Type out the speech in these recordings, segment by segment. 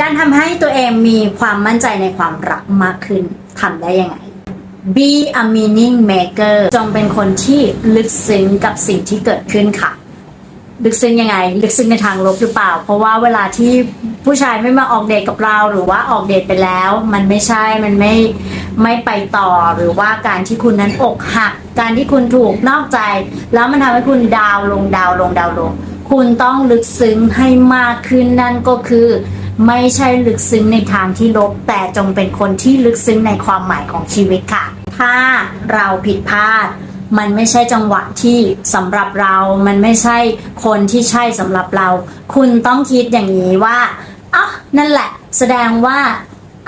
การทำให้ตัวเองมีความมั่นใจในความรักมากขึ้นทำได้ยังไง Be a meaning maker จงเป็นคนที่ลึกซึ้งกับสิ่งที่เกิดขึ้นค่ะ ลึกซึ้งยังไง ลึกซึ้งในทางลบหรือเปล่า เพราะว่าเวลาที่ผู้ชายไม่มาออกเดทกับเราหรือว่าออกเดทไปแล้ว มันไม่ใช่ มันไม่ไม่ไปต่อหรือว่าการที่คุณนั้นอกหัก การที่คุณถูกนอกใจ แล้วมันทำให้คุณดาวลงดาวลงดาวลง คุณต้องลึกซึ้งให้มากขึ้นนั่นก็คือ ไม่ใช่ลึกซึ้งในทางที่ลบ แต่จงเป็นคนที่ลึกซึ้งในความหมายของชีวิตค่ะ ถ้าเราผิดพลาด มันไม่ใช่จังหวะที่สำหรับเรา มันไม่ใช่คนที่ใช่สำหรับเรา คุณต้องคิดอย่างนี้ว่าอ๋อนั่นแหละ แสดงว่า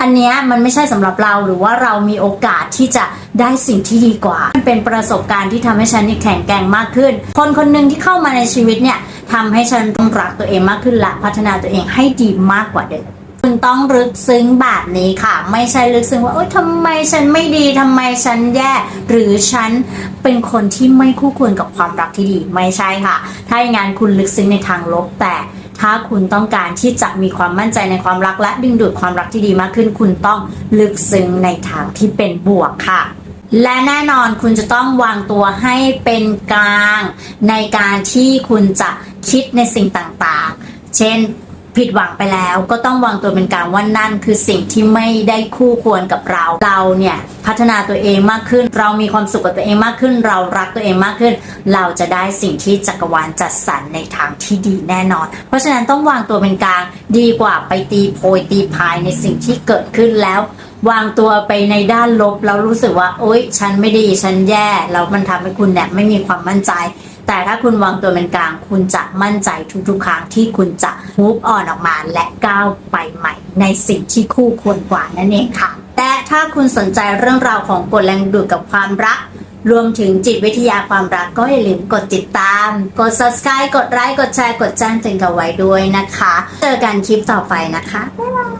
อันเนี้ยมันไม่ใช่สำหรับเราหรือว่าเรามีโอกาสที่จะได้สิ่งที่ดีกว่า มันเป็นประสบการณ์ที่ทำให้ฉันแข็งแกร่งมากขึ้น คนคนหนึ่งที่เข้ามาในชีวิตเนี่ยทำให้ฉันต้องรักตัวเองมากขึ้นและพัฒนาตัวเองให้ดีมากกว่าเดิมคุณต้องลึกซึ้งแบบนี้ค่ะ ไม่ใช่ลึกซึ้งว่าโอ๊ยทำไมฉันไม่ดีทำไมฉันแย่ หรือฉันเป็นคนที่ไม่คู่ควรกับความรักที่ดีไม่ใช่ค่ะ ถ้าอย่างนั้นคุณลึกซึ้งในทางลบแต่ ถ้าคุณต้องการที่จะมีความมั่นใจในความรักและดึงดูดความรักที่ดีมากขึ้น คุณต้องลึกซึ้งในทางที่เป็นบวกค่ะและแน่นอนคุณจะต้องวางตัวให้เป็นกลาง ในการที่คุณจะคิดในสิ่งต่างๆ เช่น ผิดหวังไปแล้วก็ต้องวางตัวเป็นกลางว่านั่นคือสิ่งที่ไม่ได้คู่ควรกับเรา เราเนี่ยพัฒนาตัวเองมากขึ้น เรามีความสุขกับตัวเองมากขึ้น เรารักตัวเองมากขึ้น เราจะได้สิ่งที่จักรวาลจัดสรรในทางที่ดีแน่นอน เพราะฉะนั้นต้องวางตัวเป็นกลางดีกว่าไปตีโพยตีพายในสิ่งที่เกิดขึ้นแล้ว วางตัวไปในด้านลบแล้วรู้สึกว่าโอ๊ยฉันไม่ดีฉันแย่แล้วมันทำให้คุณเนี่ยไม่มีความมั่นใจแต่ถ้าคุณวางตัวเป็นกลาง คุณจะมั่นใจทุกๆครั้งที่คุณจะ move on ออกมาและก้าวไปใหม่ ในสิ่งที่คู่ควรกว่านั่นเองค่ะ แต่ถ้าคุณสนใจเรื่องราวของกฎแรงดูดกับความรัก รวมถึงจิตวิทยาความรักก็อย่าลืมกดติดตาม กด subscribe กดไลค์กดแชร์กดแจ้งเตือนกันไว้ด้วยนะคะ เจอกันคลิปต่อไปนะคะบ๊ายบาย